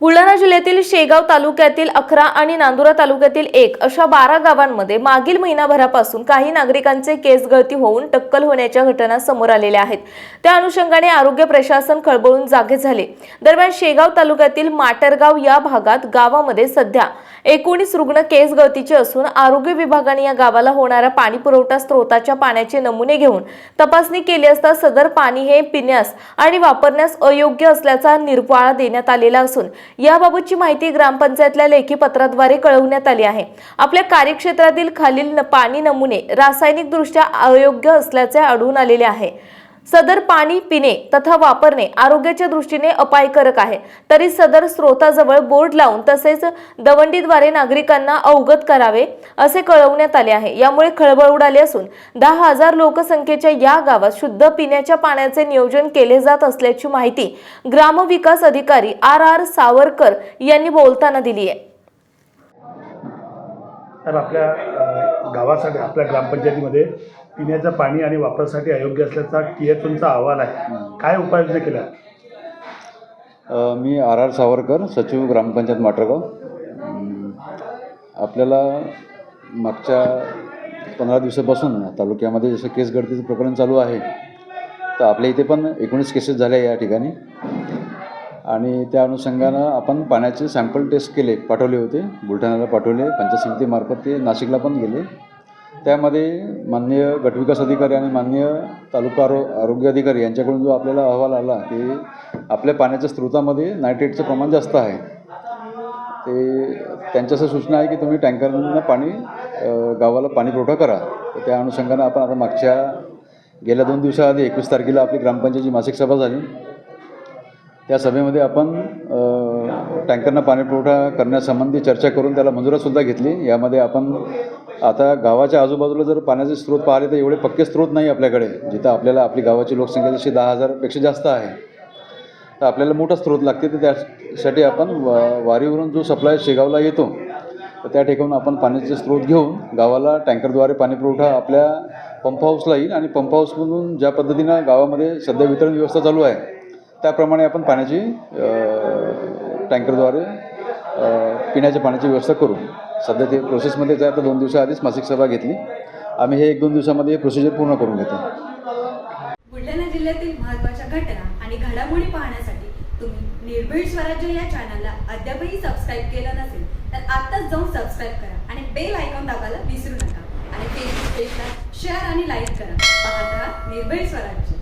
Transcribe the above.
बुलढाणा जिल्ह्यातील शेगाव तालुक्यातील अकरा आणि नांदुरा तालुक्यातील एक अशा बारा गावांमध्ये मागील महिनाभरापासून काही नागरिकांचे केस गळती होऊन टक्कल होण्याच्या घटना समोर आलेल्या आहेत. त्या अनुषंगाने आरोग्य प्रशासन खळबळून जागे झाले. दरम्यान शेगाव तालुक्यातील माटरगाव या भागात गावामध्ये सध्या एकोणीस रुग्ण केस गळतीचे असून आरोग्य विभागाने या गावाला होणारा पाणी पुरवठा स्त्रोताच्या पाण्याचे नमुने घेऊन तपासणी केली असता सदर पाणी हे पिण्यास आणि वापरण्यास अयोग्य असल्याचा निर्वाळा देण्यात आलेला असून याबाबतची माहिती ग्रामपंचायतल्या लेखी पत्राद्वारे कळवण्यात आली आहे. आपल्या कार्यक्षेत्रातील खालील पाणी नमुने रासायनिकदृष्ट्या अयोग्य असल्याचे आढळून आलेले आहे. सदर पाणी पिणे तथा वापरणे आरोग्याच्या दृष्टीने अपायकारक आहे. तरी सदर स्रोताजवळ बोर्ड लावून तसेच दवंडीद्वारे नागरिकांना अवगत करावे असे कळवण्यात आले आहे. यामुळे खळबळ उडाली असून दहा हजार लोकसंख्येच्या या गावात शुद्ध पिण्याच्या पाण्याचे नियोजन केले जात असल्याची माहिती ग्रामविकास अधिकारी आर आर सावरकर यांनी बोलताना दिली आहे. आपल्या गावासाठी आपल्या ग्रामपंचायतीमध्ये पिण्याचं पाणी आणि वापरासाठी अयोग्य असल्याचा टीएचओनचा अहवाल आहे. काय उपाययोजना केल्या? मी आर आर सावरकर सचिव ग्रामपंचायत माटरगाव. आपल्याला मागच्या पंधरा दिवसापासून तालुक्यामध्ये जसं केस गळतीचं प्रकरण चालू आहे तर आपल्या इथे पण एकोणीस केसेस झाल्या या ठिकाणी. आणि त्या अनुषंगानं आपण पाण्याचे सॅम्पल टेस्ट केले पाठवले होते. बुलढाण्याला पाठवले पंचायत समितीमार्फत ते नाशिकला पण गेले. त्यामध्ये माननीय गटविकास अधिकारी आणि माननीय तालुका आरो आरोग्य अधिकारी यांच्याकडून जो आपल्याला अहवाल आला की आपल्या पाण्याच्या स्रोतामध्ये नायट्रेटचं प्रमाण जास्त आहे. ते त्यांच्या असं सूचना आहे की तुम्ही टँकरनं पाणी गावाला पाणी पुरवठा करा. तर त्या अनुषंगानं आपण आता मागच्या गेल्या दोन दिवसाआधी एकवीस तारखेला आपली ग्रामपंचायतची मासिक सभा झाली. त्या सभेमध्ये आपण टँकरनं पाणी पुरवठा करण्यासंबंधी चर्चा करून त्याला मंजुरातसुद्धा घेतली. यामध्ये आपण आता गावाच्या आजूबाजूला जर पाण्याचे स्रोत पाहिले तर एवढे पक्के स्रोत नाही आपल्याकडे जिथं आपल्याला आपली गावाची लोकसंख्या जशी दहा हजारपेक्षा जास्त आहे. तर आपल्याला मोठा स्रोत लागते तर त्यासाठी आपण वा वारीवरून जो सप्लाय शेगावला येतो तर त्या ठिकाणून आपण पाण्याचे स्रोत घेऊन गावाला टँकरद्वारे पाणीपुरवठा आपल्या पंप हाऊसला येईल आणि पंप हाऊसमधून ज्या पद्धतीनं गावामध्ये सध्या वितरण व्यवस्था चालू आहे त्याप्रमाणे आपण पाण्याची टँकरद्वारे पिण्याच्या पाण्याची व्यवस्था करू. सध्या ते प्रोसेसमध्ये आहे तर दोन दिवसाआधीच मासिक सभा घेतली. आम्ही हे एक दोन दिवसामध्ये हे प्रोसिजर पूर्ण करून घेतो. बुलढाणा जिल्ह्यातील महत्त्वाच्या घटना आणि घडामोडी पाहण्यासाठी तुम्ही निर्भीड स्वराज्य या चॅनलला अद्यापही सबस्क्राईब केलं नसेल तर आत्ताच जाऊन सबस्क्राईब करा आणि बेल आयकॉन दाबायला विसरू नका. आणि फेसबुक पेजला शेअर आणि लाईक करा. पाहत राहा निर्भीड स्वराज्य.